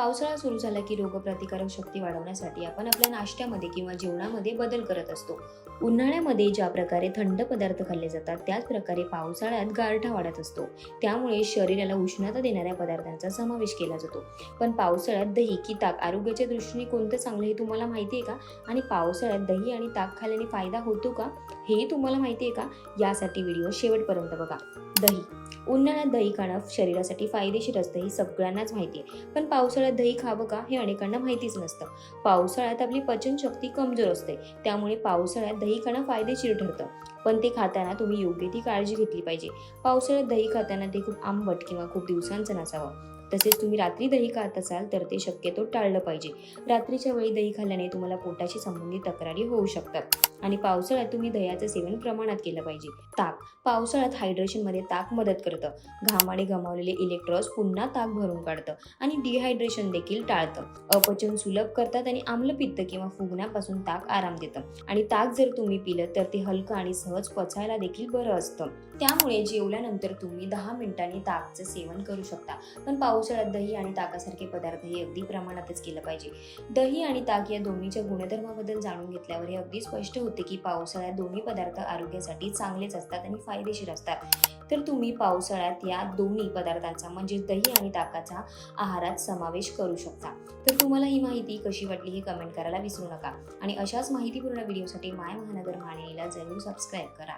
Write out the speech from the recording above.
पावसाळा सुरू झाला की रोगप्रतिकारक शक्ती वाढवण्यासाठी आपण आपल्या नाश्त्यामध्ये किंवा जेवणामध्ये बदल करत असतो. उन्हाळ्यामध्ये ज्या प्रकारे थंड पदार्थ खाल्ले जातात त्याच प्रकारे पावसाळ्यात गारठा वाढत असतो. त्यामुळे शरीराला उष्णता देणाऱ्या पदार्थांचा समावेश केला जातो. पण पावसाळ्यात दही की ताक आरोग्याच्या दृष्टीने कोणतं चांगलं हे तुम्हाला माहिती आहे का? आणि पावसाळ्यात दही आणि ताक खाल्ल्याने फायदा होतो का? हेही तुम्हाला माहिती आहे का? यासाठी व्हिडिओ शेवटपर्यंत बघा. दही. उन्हाळ्यात दही खाणं शरीरासाठी फायदेशीर असतं हे सगळ्यांनाच माहिती आहे. पण पावसाळ्यात दही खावं का हे अनेकांना माहितीच नसतं. पावसाळ्यात आपली पचनशक्ती कमजोर असते त्यामुळे पावसाळ्यात दही खाणं फायदेशीर ठरतं. पण ते खाताना तुम्ही योग्य ती काळजी घेतली पाहिजे. पावसाळ्यात दही खाताना ते खूप आंबट किंवा खूप दिवसांचं नसावं. तसेच तुम्ही रात्री दही खात असाल तर ते शक्यतो टाळलं पाहिजे. रात्रीच्या वेळी दही खाल्ल्याने तुम्हाला पोटाशी संबंधित तक्रारी होऊ शकतात आणि पावसाळ्यात तुम्ही दह्याचं सेवन प्रमाणात केलं पाहिजे. ताक. पावसाळ्यात हायड्रेशनमध्ये ताक मदत करतं. घामाने गमावलेले इलेक्ट्रॉन्स पुन्हा ताक भरून काढतं आणि डिहायड्रेशन देखील टाळतं. अपचन सुलभ करतात आणि आम्लपित्त किंवा फुगण्यापासून ताक आराम देतं. आणि ताक जर तुम्ही पिलं तर ते हलकं आणि सहज पचायला देखील बरं असतं. त्यामुळे जेवल्यानंतर तुम्ही दहा मिनिटांनी ताकचं सेवन करू शकता. पण पावसाळ्यात दही आणि ताकासारखे पदार्थ हे अगदी प्रमाणातच केलं पाहिजे. दही आणि ताक या दोन्हीच्या गुणधर्माबद्दल जाणून घेतल्यावर हे अगदी स्पष्ट होते की पावसाळ्यात दोन्ही पदार्थ आरोग्यासाठी चांगलेच असतात आणि फायदेशीर असतात. तर तुम्ही पावसाळ्यात या दोन्ही पदार्थांचा म्हणजे दही आणि ताकाचा आहारात समावेश करू शकता. तर तुम्हाला ही माहिती कशी वाटली हे कमेंट करायला विसरू नका. आणि अशाच माहितीपूर्ण व्हिडिओसाठी माय महानगर मानेला जरूर सबस्क्राईब करा.